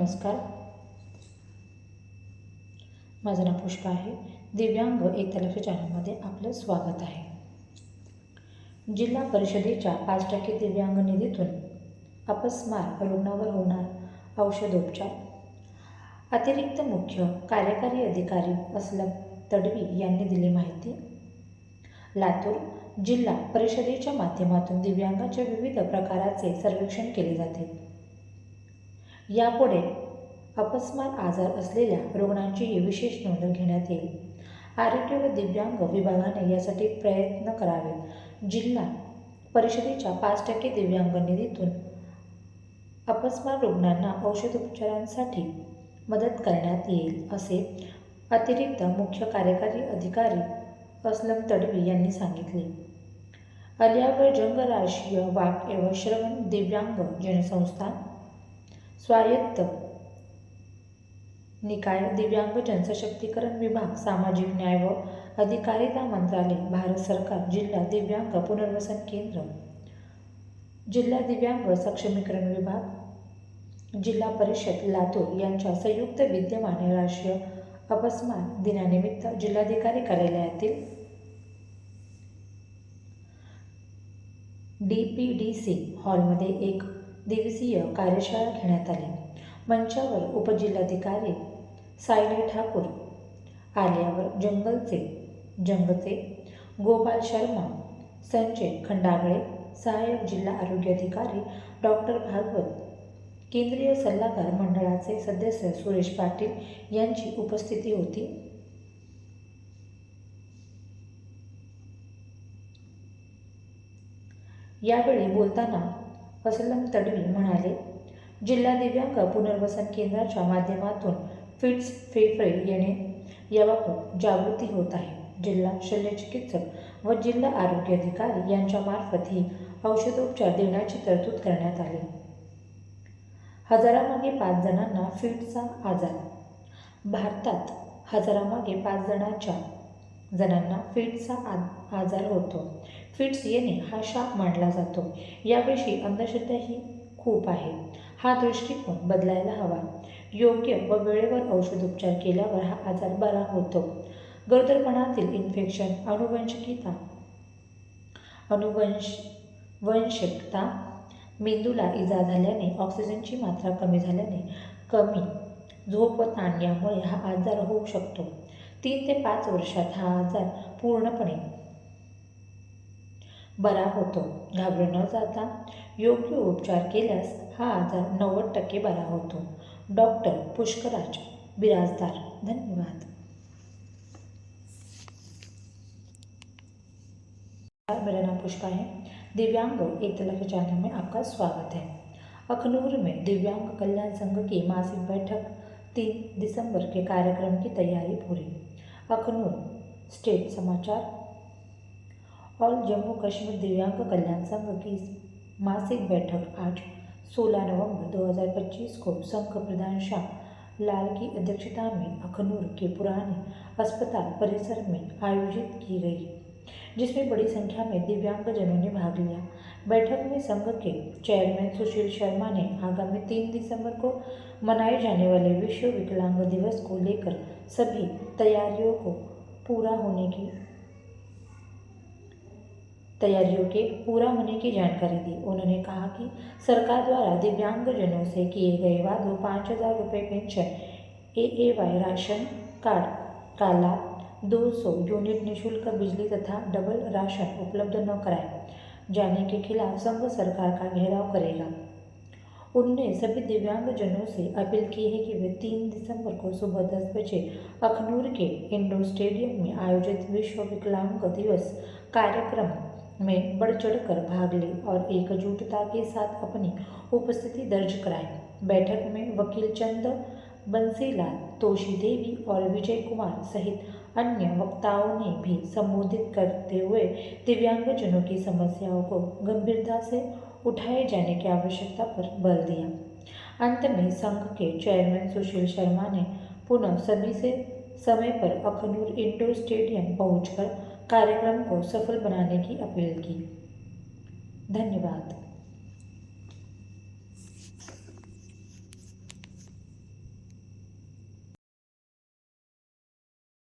नमस्कार. माझं नाव पुष्पा आहे. दिव्यांग एक चॅनलमध्ये आपलं स्वागत आहे. जिल्हा परिषदेच्या पाच टक्के दिव्यांग निधीतून अपस्मार रुग्णावर होणार औषधोपचार. अतिरिक्त मुख्य कार्यकारी अधिकारी असलम तडवी यांनी दिली माहिती. लातूर जिल्हा परिषदेच्या माध्यमातून दिव्यांगाच्या विविध प्रकाराचे सर्वेक्षण केले जाते. यापुढे अपस्मार आजार असलेल्या रुग्णांचीही विशेष नोंद घेण्यात येईल. आरोग्य व दिव्यांग विभागाने यासाठी प्रयत्न करावेत. जिल्हा परिषदेच्या पाच टक्के दिव्यांग निधीतून अपस्मार रुग्णांना औषधोपचारांसाठी मदत करण्यात येईल असे अतिरिक्त मुख्य कार्यकारी अधिकारी असलम तडवी यांनी सांगितले. अलियागड जंगराशीय वाक एवं श्रवण दिव्यांग जनसंस्था स्वायत्त. निकाय दिव्यांग जनसशक्तीकरण विभाग सामाजिक न्याय व अधिकारिता मंत्रालय भारत सरकार जिल्हा दिव्यांग पुनर्वसन केंद्र. जिल्हा दिव्यांग सक्षमीकरण विभाग. जिल्हा परिषद लातूर यांच्या संयुक्त विद्यमाने राष्ट्रीय अपस्मान दिनानिमित्त जिल्हाधिकारी कार्यालयातील डी पी डी सी हॉलमध्ये एक दिवसीय कार्यशाळा घेण्यात आली. मंचावर उपजिल्हाधिकारी सायली ठाकूर आल्यावर जंगलचे जंगचे गोपाल शर्मा संजय खंडागळे सहाय्यक जिल्हा आरोग्य अधिकारी डॉक्टर भागवत केंद्रीय सल्लागार मंडळाचे सदस्य सुरेश पाटील यांची उपस्थिती होती. यावेळी बोलताना असलम तडवी म्हणाले जिल्हा दिव्यांग पुनर्वसन केंद्राच्या माध्यमातून फिट्स फेफरे येणे? याबाबत जागृती होत आहे. जिल्हा शल्यचिकित्सक व जिल्हा आरोग्य अधिकारी यांच्यामार्फत ही औषधोपचार देण्याची तरतूद करण्यात आली. हजारामागे पाच जणांना फिटचा आजार. भारतात हजारामागे पाच जणांच्या जणांना फिटचा आ आजार होतो. फिट्स येणे हा शाप मानला जातो. याविषयी अंधश्रद्धाही खूप आहे. हा दृष्टिकोन बदलायला हवा. योग्य व वेळेवर औषधोपचार केल्यावर हा आजार बरा होतो. गरोदरपणातील इन्फेक्शन अनुवंशिकता अनुवंश वंशकता मेंदूला इजा झाल्याने ऑक्सिजनची मात्रा कमी झाल्याने कमी झोप व ताण यामुळे हा आजार होऊ शकतो. तीन ते पाच वर्षात हा आजार पूर्णपणे बरा होतो. घाबरून न जाता. योग्य उपचार केल्यास हा आजार नव्वद टक्के बरा होतो. डॉक्टर पुष्कराज, बिराजदार. धन्यवाद. मेरा नाम पुष्पा है. दिव्यांग एक तलाक चैनल में आपका स्वागत है. अखनूर में दिव्यांग कल्याण संघ की मासिक बैठक तीन दिसंबर के कार्यक्रम की तैयारी पूरी. अखनूर, स्टेट समाचार ऑल जम्मू कश्मीर, दिव्यांग कल्याण संघ की मासिक बैठक आज 16 नवंबर 2025 को संघ प्रधान शाह लाल की अध्यक्षता में अखनूर के पुराने अस्पताल परिसर में आयोजित की गई, जिसमें बड़ी संख्या में दिव्यांगजनों ने भाग लिया। बैठक में संघ के चेयरमैन सुशील शर्मा ने आगामी तीन दिसंबर को मनाए जाने वाले विश्व विकलांग दिवस को लेकर सभी तैयारियों को पूरा होने की तैयारियों के पूरा होने की जानकारी दी। उन्होंने कहा कि सरकार द्वारा दिव्यांगजनों से किए गए वादों पाँच हज़ार रुपये pension, A A Y ration card का लाभ दो सौ यूनिट निःशुल्क बिजली तथा डबल राशन उपलब्ध न कराए, जाने के खिलाफ संघ सरकार का घेराव करेगा। उनने सभी दिव्यांगजनों से अपील की है कि वे तीन दिसंबर को सुबह दस बजे अखनूर के इंडोर स्टेडियम में आयोजित विश्व विकलांग दिवस कार्यक्रम में बढ़ चढ़कर भाग ले और एकजुटता के साथ अपनी उपस्थिति दर्ज कराएँ। बैठक में वकील चंद बंसीलाल तोशी देवी और विजय कुमार सहित अन्य वक्ताओं ने भी संबोधित करते हुए दिव्यांगजनों की समस्याओं को गंभीरता से उठाए जाने की आवश्यकता पर बल दिया। अंत में संघ के चेयरमैन सुशील शर्मा ने पुनः सभी से समय पर अखनूर इंडोर स्टेडियम पहुंचकर कार्यक्रम को सफल बनाने की अपील की। धन्यवाद।